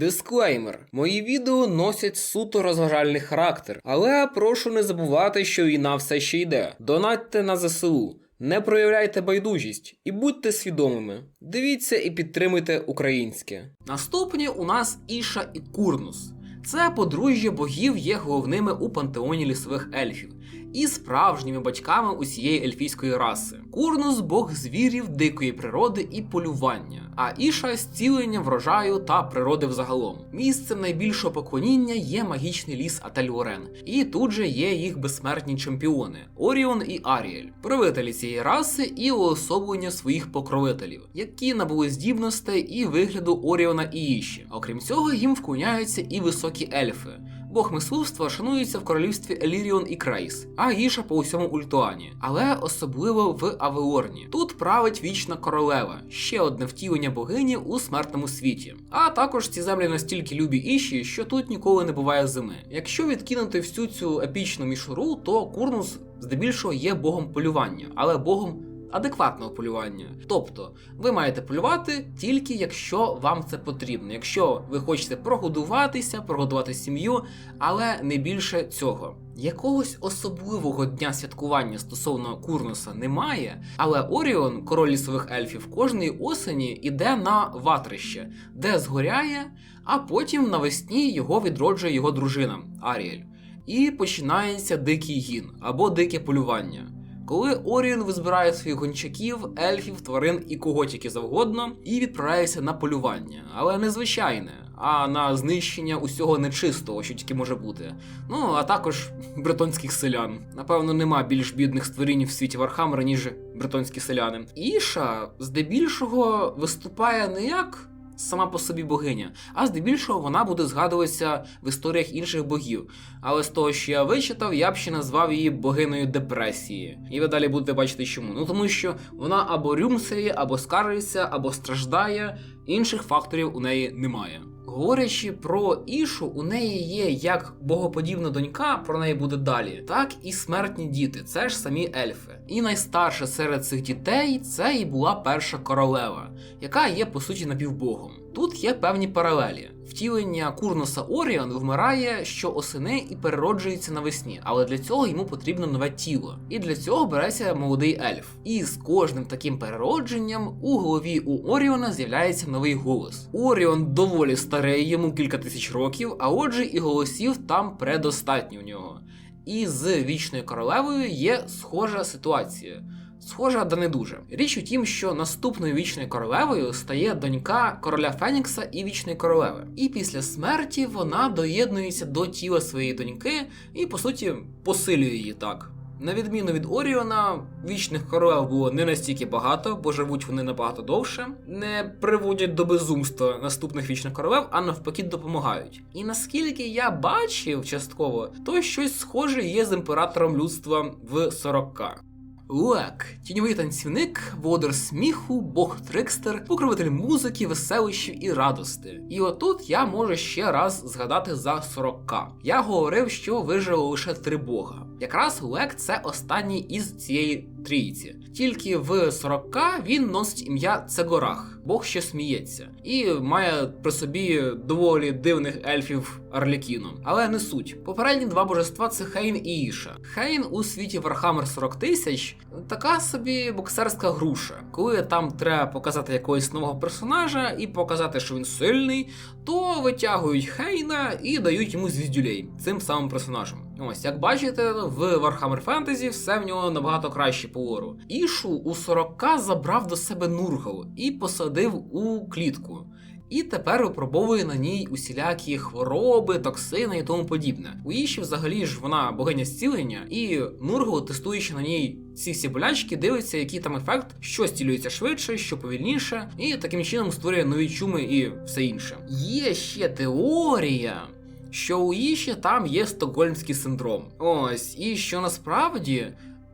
Дисклеймер: мої відео носять суто розважальний характер, але прошу не забувати, що війна все ще йде. Донатьте на ЗСУ. Не проявляйте байдужість і будьте свідомими. Дивіться і підтримуйте українське. Наступні у нас Іша і Курнус. Це подружжя богів є головними у пантеоні лісових ельфів і справжніми батьками усієї ельфійської раси. Курнус бог звірів, дикої природи і полювання, а Іша зцілення врожаю та природи взагалом. Місцем найбільшого поклоніння є магічний ліс Ательорен, і тут же є їх безсмертні чемпіони Оріон і Аріель, правителі цієї раси і уособлення своїх покровителів, які набули здібностей і вигляду Оріона і Іші. Окрім цього, їм вклоняються і високі ельфи. Бог мисливства шанується в королівстві Еліріон і Крейс, а Іша по усьому Ультуані, але особливо в Авеорні. Тут править вічна королева, ще одне втілення богині у смертному світі. А також ці землі настільки любі іші, що тут ніколи не буває зими. Якщо відкинути всю цю епічну мішуру, то Курнус здебільшого є богом полювання, але богом адекватного полювання. Тобто, ви маєте полювати тільки якщо вам це потрібно. Якщо ви хочете прогодуватися, прогодувати сім'ю, але не більше цього. Якогось особливого дня святкування стосовно Курнуса немає, але Оріон, король лісових ельфів, кожної осені іде на ватрище, де згоряє, а потім навесні його відроджує його дружина Аріель. І починається дикий гін або дике полювання. Коли Оріон визбирає своїх гончаків, ельфів, тварин і кого тільки завгодно, і відправляється на полювання, але не звичайне, а на знищення усього нечистого, що тільки може бути. Ну а також бретонських селян. Напевно, нема більш бідних створінь в світі Вархаммера, ніж бретонські селяни. Іша здебільшого виступає не як. Сама по собі богиня, а здебільшого вона буде згадуватися в історіях інших богів. Але з того, що я вичитав, я б ще назвав її богинею депресії. І ви далі будете бачити, чому. Ну тому що вона або рюмсає, або скаржиться, або страждає, інших факторів у неї немає. Говорячи про Ішу, у неї є як богоподібна донька, про неї буде далі, так і смертні діти, це ж самі ельфи. І найстарша серед цих дітей це і була перша королева, яка є по суті напівбогом. Тут є певні паралелі. Втілення Курноса Оріон вмирає щоосени і перероджується навесні, але для цього йому потрібно нове тіло. І для цього береться молодий ельф. І з кожним таким переродженням у голові у Оріона з'являється новий голос. Оріон доволі старий, йому кілька тисяч років, а отже, і голосів там предостатньо у нього. І з вічною королевою є схожа ситуація. Схожа, да не дуже. Річ у тім, що наступною вічною королевою стає донька короля Фенікса і вічної королеви. І після смерті вона доєднується до тіла своєї доньки і, по суті, посилює її так. На відміну від Оріона, вічних королев було не настільки багато, бо живуть вони набагато довше, не приводять до безумства наступних вічних королев, а навпаки допомагають. І наскільки я бачив частково, то щось схоже є з імператором людства в 40к. Луек, тіньовий танцівник, володар сміху, бог трикстер, покровитель музики, веселищів і радости. І отут я можу ще раз згадати за 40к. Я говорив, що вижило лише три бога. Якраз Луек це останній із цієї трійці. Тільки в 40к він носить ім'я Цегорах, бог що сміється, і має при собі доволі дивних ельфів Арлікіну. Але не суть. Попередні два божества це Хейн і Іша. Хейн у світі Вархаммер 40 тисяч така собі боксерська груша. Коли там треба показати якогось нового персонажа і показати, що він сильний, то витягують Хейна і дають йому звіздюлей цим самим персонажем. Ось, як бачите, в Warhammer Fantasy все в нього набагато краще по лору. Ішу у 40к забрав до себе Нургал і посадив у клітку. І тепер випробовує на ній усілякі хвороби, токсини і тому подібне. У Іші взагалі ж вона богиня зцілення, і Нургал, тестуючи на ній ці всі болячки, дивиться, який там ефект, що зцілюється швидше, що повільніше, і таким чином створює нові чуми і все інше. Є ще теорія що у Іші там є стокгольмський синдром. Ось, і що насправді.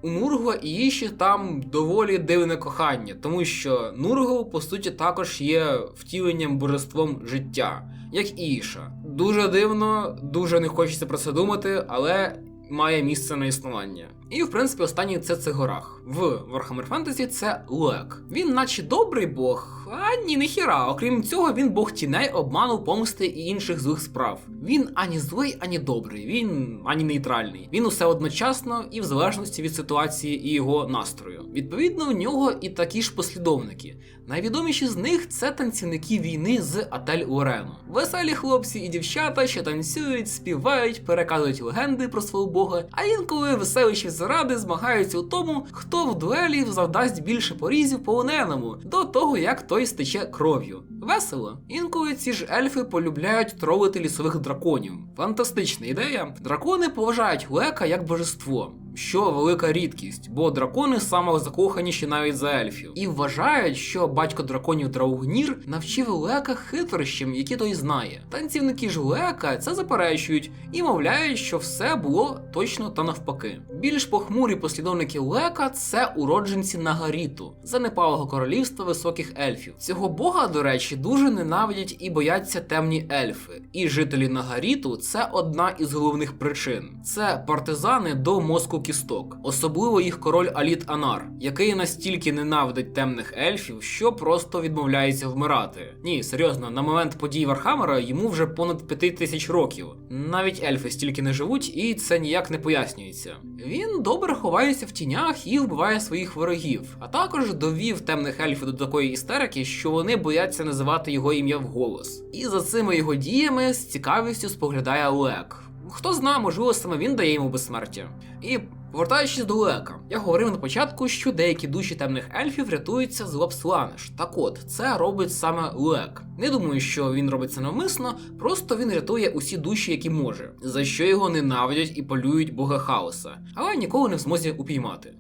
У Нургла і Іші там доволі дивне кохання, тому що Нургов, по суті, також є втіленням божеством життя, як і Іша. Дуже дивно, дуже не хочеться про це думати, але має місце на існування. І, в принципі, останній це Цигорах. В Warhammer Fantasy це Лек. Він, наче добрий бог, А ні, не хіра. Окрім цього, він бог тіней, обману, помсти і інших злих справ. Він ані злий, ані добрий, він ані нейтральний. Він усе одночасно і в залежності від ситуації і його настрою. Відповідно, у нього і такі ж послідовники. Найвідоміші з них це танцівники війни з Атель Урену. Веселі хлопці і дівчата, що танцюють, співають, переказують легенди про свого бога, а інколи веселіші заради змагаються у тому, хто в дуелі завдасть більше порізів полоненому, до того як той стече кров'ю. Весело. Інколи ці ж ельфи полюбляють тролити лісових драконів. Фантастична ідея. Дракони поважають Лека як божество. Що велика рідкість, бо дракони самозакоханіші навіть за ельфів, і вважають, що батько драконів Драугнір навчив Лека хитрощам, які той знає. Танцівники ж Лека це заперечують і мовляють, що все було точно та навпаки. Більш похмурі послідовники Лека це уродженці Нагаріту, занепалого королівства високих ельфів. Цього бога, до речі, дуже ненавидять і бояться темні ельфи. І жителі Нагаріту це одна із головних причин. Це партизани до мозку кісток, особливо їх король Аліт Анар, який настільки ненавидить темних ельфів, що просто відмовляється вмирати. Ні, серйозно, на момент подій Вархаммера йому вже понад п'яти тисяч років. Навіть ельфи стільки не живуть, і це ніяк не пояснюється. Він добре ховається в тінях і вбиває своїх ворогів, а також довів темних ельфів до такої істерики, що вони бояться називати його ім'я вголос. І за цими його діями з цікавістю споглядає Олег. Хто знає, можливо, саме він дає йому безсмертя. І повертаючись до Лека, я говорив на початку, що деякі душі темних ельфів рятуються з Лапсланеш. Так от, це робить саме Лек. Не думаю, що він робить це навмисно, просто він рятує усі душі, які може, за що його ненавидять і полюють бога хаоса, але ніколи не в змозі упіймати.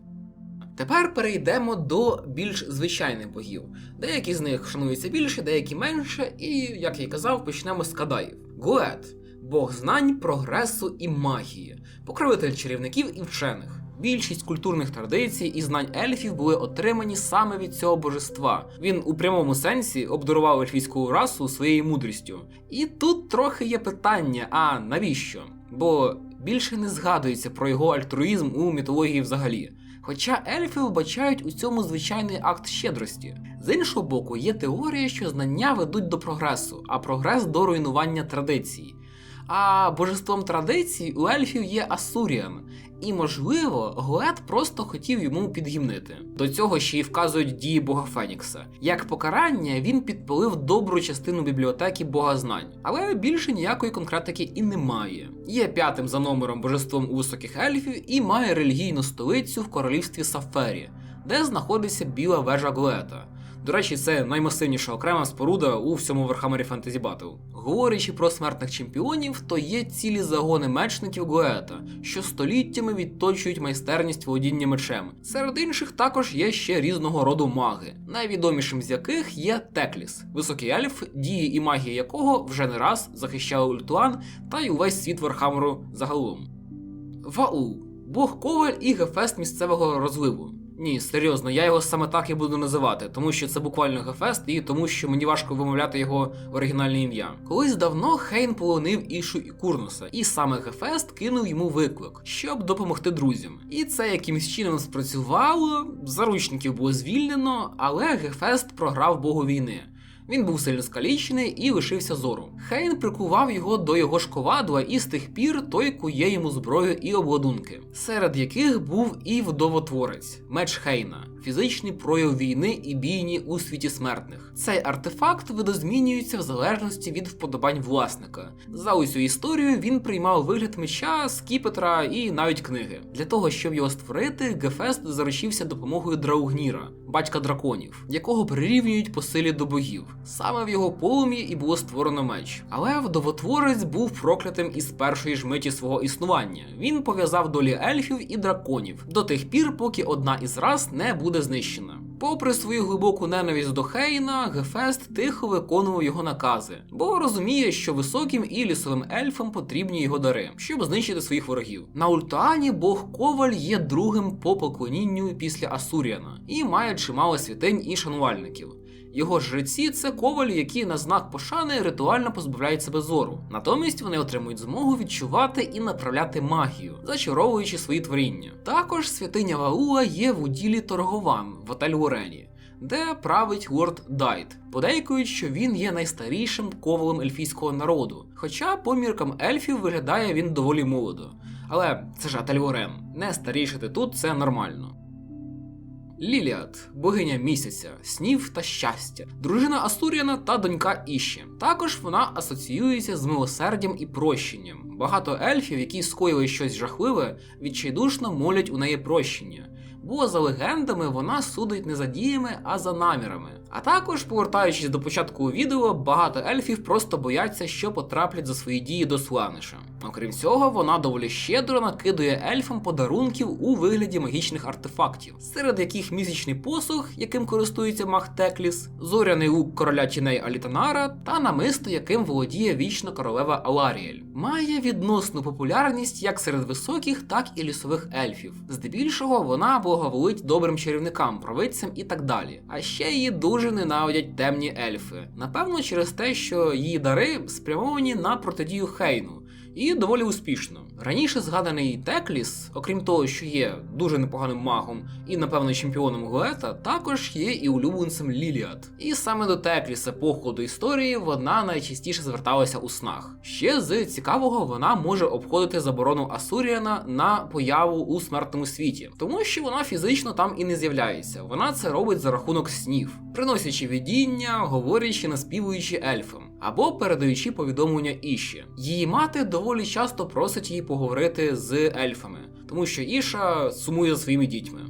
Тепер перейдемо до більш звичайних богів. Деякі з них шануються більше, деякі менше, і, як я й казав, почнемо з кадаїв. Гует бог знань, прогресу і магії, покровитель чарівників і вчених. Більшість культурних традицій і знань ельфів були отримані саме від цього божества. Він у прямому сенсі обдарував ельфійську расу своєю мудрістю. І тут трохи є питання: а навіщо? Бо більше не згадується про його альтруїзм у мітології взагалі. Хоча ельфи вбачають у цьому звичайний акт щедрості. З іншого боку, є теорія, що знання ведуть до прогресу, а прогрес до руйнування традицій. А божеством традицій у ельфів є Асуріан, і, можливо, Гоет просто хотів йому підгімнити. До цього ще й вказують дії бога Фенікса. Як покарання він підпалив добру частину бібліотеки бога знань, але більше ніякої конкретики і немає. Є п'ятим за номером божеством у високих ельфів і має релігійну столицю в королівстві Сафері, де знаходиться біла вежа Гоета. До речі, це наймасивніша окрема споруда у всьому Warhammer Fantasy Battle. Говорячи про смертних чемпіонів, то є цілі загони мечників Гоета, що століттями відточують майстерність володіння мечем. Серед інших також є ще різного роду маги, найвідомішим з яких є Текліс, високий ельф, дії і магія якого вже не раз захищали Ультуан та й увесь світ Вархамеру загалом. Вау, бог коваль і гефест місцевого розливу. Ні, серйозно, я його саме так і буду називати, тому що це буквально Гефест, і тому що мені важко вимовляти його оригінальне ім'я. Колись давно Хейн полонив Ішу і Курнуса, і саме Гефест кинув йому виклик, щоб допомогти друзям. І це якимось чином спрацювало, заручників було звільнено, але Гефест програв богу війни. Він був сильно скалічений і лишився зору. Хейн прикував його до його ж ковадла, і з тих пір той кує йому зброю і обладунки, серед яких був і вдовотворець, меч Хейна, фізичний прояв війни і бійні у світі смертних. Цей артефакт видозмінюється в залежності від вподобань власника. За усю історію він приймав вигляд меча, скіпетра і навіть книги. Для того, щоб його створити, Гефест заручився допомогою Драугніра, батька драконів, якого прирівнюють по силі до богів. Саме в його полум'ї і було створено меч. Але вдовотворець був проклятим із першої ж миті свого існування. Він пов'язав долі ельфів і драконів до тих пір, поки одна із рас не буде знищена. Попри свою глибоку ненависть до Хейна, Гефест тихо виконував його накази, бо розуміє, що високим і лісовим ельфам потрібні його дари, щоб знищити своїх ворогів. На Ультуані бог Коваль є другим по поклонінню після Асуріана і має чимало святинь і шанувальників. Його жреці це ковалі, які на знак пошани ритуально позбавляють себе зору. Натомість вони отримують змогу відчувати і направляти магію, зачаровуючи свої творіння. Також святиня Ваула є в уділі торгован в Отель-Урені. де править лорд Дайт. Подейкують, що він є найстарішим ковалем ельфійського народу, хоча по міркам ельфів виглядає він доволі молодо. Але це ж Ательворем, не старішити тут це нормально. Ліліат, богиня місяця, снів та щастя, дружина Астуріана та донька Іші. Також вона асоціюється з милосердям і прощенням. Багато ельфів, які скоїли щось жахливе, відчайдушно молять у неї прощення. Бо за легендами вона судить не за діями, а за намірами. А також, повертаючись до початку відео, багато ельфів просто бояться, що потраплять за свої дії до Сланиша. Окрім цього, вона доволі щедро накидує ельфам подарунків у вигляді магічних артефактів, серед яких місячний посух, яким користується маг Текліс, зоряний лук короля тіней Алітанара та намисто, яким володіє вічно королева Аларіель. Має відносну популярність як серед високих, так і лісових ельфів. Здебільшого вона благоволить добрим чарівникам, провидцям і так далі. А ще її дуже ненавидять темні ельфи. Напевно, через те, що її дари спрямовані на протидію Хейну. І доволі успішно. Раніше згаданий Текліс, окрім того, що є дуже непоганим магом і, напевно, чемпіоном Гоета, також є і улюбленцем Ліліат. І саме до Текліса по ходу історії вона найчастіше зверталася у снах. Ще з цікавого вона може обходити заборону Асуріана на появу у смертному світі, тому що вона фізично там і не з'являється. Вона це робить за рахунок снів, приносячи видіння, говорячи, наспівуючи ельфам або передаючи повідомлення Іші. Її мати доволі часто просить її поговорити з ельфами, тому що Іша сумує за своїми дітьми.